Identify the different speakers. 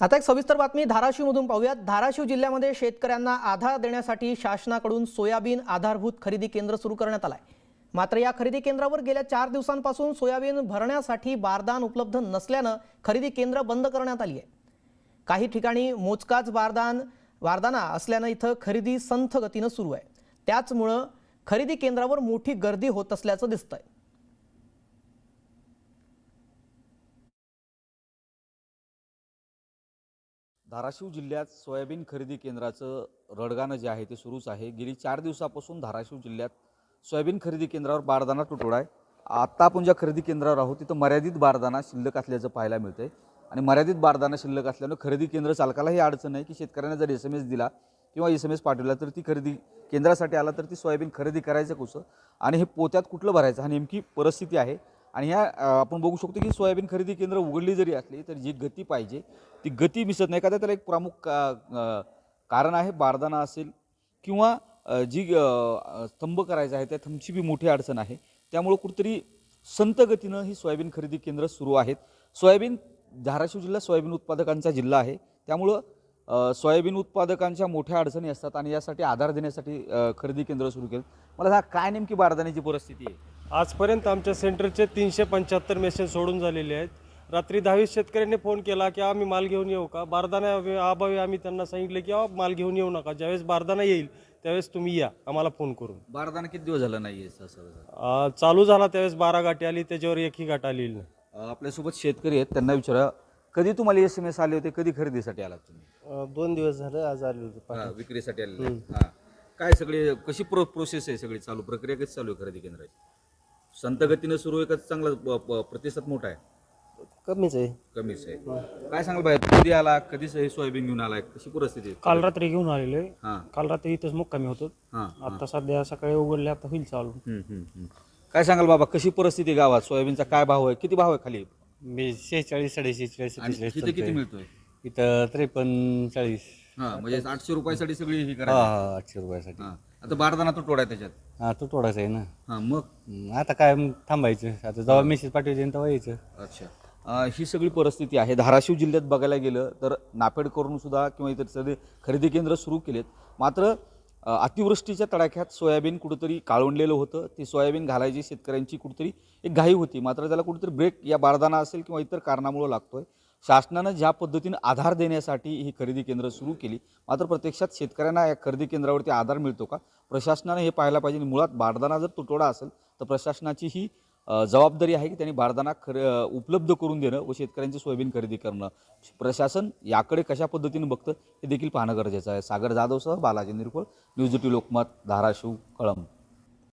Speaker 1: आता एक सविस्तर बातमी धाराशिवमधून पाहूयात. धाराशिव जिल्ह्यामध्ये शेतकऱ्यांना आधार देण्यासाठी शासनाकडून सोयाबीन आधारभूत खरेदी केंद्र सुरू करण्यात आलं आहे मात्र या खरेदी केंद्रावर गेल्या चार दिवसांपासून सोयाबीन भरण्यासाठी बारदान उपलब्ध नसल्यानं खरेदी केंद्र बंद करण्यात आली आहे. काही ठिकाणी मोजकाच बारदान बारदाना असल्यानं इथं खरेदी संथ गतीनं सुरू आहे. त्याचमुळं खरेदी केंद्रावर मोठी गर्दी होत असल्याचं दिसतंय.
Speaker 2: धाराशिव जिल्ह्यात सोयाबीन खरेदी केंद्राचं रडगाणं जे आहे ते सुरूच आहे. गेली चार दिवसापासून धाराशिव जिल्ह्यात सोयाबीन खरेदी केंद्रावर बारदाना तुटवडा आहे आत्ता आपण ज्या खरेदी केंद्रावर आहोत तिथं मर्यादित बारदाना शिल्लक असल्याचं पाहायला मिळतंय. आणि मर्यादित बारदाना शिल्लक असल्यानं खरेदी केंद्र चालकाला ही अडचण आहे की शेतकऱ्यांना जर एस एम एस दिला किंवा एस एम एस पाठवला तर ती खरेदी केंद्रासाठी आला तर ती सोयाबीन खरेदी करायचं कसं? आणि हे पोत्यात कुठलं भरायचं? हा नेमकी परिस्थिती आहे. आणि ह्या आपण बघू शकतो की सोयाबीन खरेदी केंद्र उघडली जरी असली तर जी गती पाहिजे ती गती मिसत नाही. का त्याला एक प्रमुख का- कारण आहे बारदाना असेल किंवा जी स्तंभ करायचा आहे त्या थंबची बी मोठी अडचण आहे. त्यामुळं कुठेतरी संत गतीनं ही सोयाबीन खरेदी केंद्र सुरू आहेत. सोयाबीन धाराशिव जिल्हा सोयाबीन उत्पादकांचा जिल्हा आहे. त्यामुळं सोयाबीन उत्पादकांच्या मोठ्या अडचणी असतात आणि यासाठी आधार देण्यासाठी खरेदी केंद्र सुरू केलं. मला सांगा काय नेमकी बारदाण्याची परिस्थिती आहे?
Speaker 3: आजपर्यंत आमच्या सेंटरचे तीनशे पंच्याहत्तर मेसेज सोडून झालेले आहेत. रात्री दहावीस शेतकऱ्यांनी फोन केला की आम्ही माल घेऊन येऊ का? बारदाना अभावी आम्ही त्यांना सांगितलं की "अहो, माल घेऊन येऊ नका. ज्यावेळेस बारदाना येईल त्यावेळेस तुम्ही या. आम्हाला फोन करून.
Speaker 2: बारदाना किती दिवस झाला नाही
Speaker 3: चालू झाला त्यावेळेस बारा गाठी आली त्याच्यावर एकही गाठ आलेली नाही.
Speaker 2: अ, आपल्यासोबत शेतकरी आहेत त्यांना विचारा. कधी तुम्हाला एस एम एस आले होते कधी खरेदीसाठी आलात तुम्ही?
Speaker 4: दोन दिवस झाले आज आले होते
Speaker 2: हा, विक्रीसाठी आलेले हा. काय सगळे कशी प्रो प्रोसेस आहे सगळी? चालू प्रक्रिया कशी चालू आहे खरेदी केंद्राची? संत गतीनं सुरू आहे का? चांगला प्रतिसाद मोठा आहे.
Speaker 4: कमीच आहे.
Speaker 2: कमीच आहे. काय सांगाल बाई कधी आला कधी हे सोयाबीन घेऊन आलाय? कशी परिस्थिती आहे?
Speaker 5: काल रात्री घेऊन आलेलो आहे.
Speaker 2: हा.
Speaker 5: काल रात्री इथंच मुक्कामी होतो.
Speaker 2: हा
Speaker 5: आता सध्या सकाळी उघडले आता होईल चालू.
Speaker 2: हम्म, हम्म, हम्म. काय सांगाल बाबा कशी परिस्थिती आहे गावात? सोयाबीनचा काय भाव आहे? किती भाव आहे खाली?
Speaker 5: मी शेहेचाळीस साडेशेहेचाळीस
Speaker 2: आणि किती. मिळतोय?
Speaker 5: इथं त्रेपन्न चाळीस.
Speaker 2: हा म्हणजे आठशे रुपयासाठी सगळी ही
Speaker 5: हा
Speaker 2: करा
Speaker 5: हा आठशे रुपयासाठी.
Speaker 2: आता बारदाना तो तोडा आहे त्याच्यात.
Speaker 5: हा तो तोडायचा आहे ना.
Speaker 2: हा मग?
Speaker 5: हम्म, आता काय मग थांबायचं. आता जेव्हा मेसेज पाठवायचे तेव्हा यायचं.
Speaker 2: अच्छा. अं, ही सगळी परिस्थिती आहे. धाराशिव जिल्ह्यात बघायला गेलं तर नाफेड करून सुद्धा किंवा इतर सगळे खरेदी केंद्र सुरू केलेत. मात्र अं, अतिवृष्टीच्या तडाख्यात सोयाबीन कुठंतरी काळवंडलेलं होतं. ती सोयाबीन घालायची शेतकऱ्यांची कुठंतरी एक घाई होती. मात्र त्याला कुठंतरी ब्रेक या बारदाना असेल किंवा इतर कारणामुळं लागतोय. शासनानं ज्या पद्धतीनं आधार देण्यासाठी ही खरेदी केंद्र सुरू केली मात्र प्रत्यक्षात शेतकऱ्यांना या खरेदी केंद्रावरती आधार मिळतो का? प्रशासनानं हे पाहायला पाहिजे. आणि मुळात बारदाना जर तुटवडा असेल तर प्रशासनाची ही जबाबदारी आहे की त्यांनी बारदाना खर उपलब्ध करून देणं व शेतकऱ्यांची सोयाबीन खरेदी करणं. प्रशासन याकडे कशा पद्धतीने बघतं हे देखील पाहणं गरजेचं आहे. सागर जाधवसह बालाजी निरकोळ न्यूज टी लोकमत धाराशिव कळंब.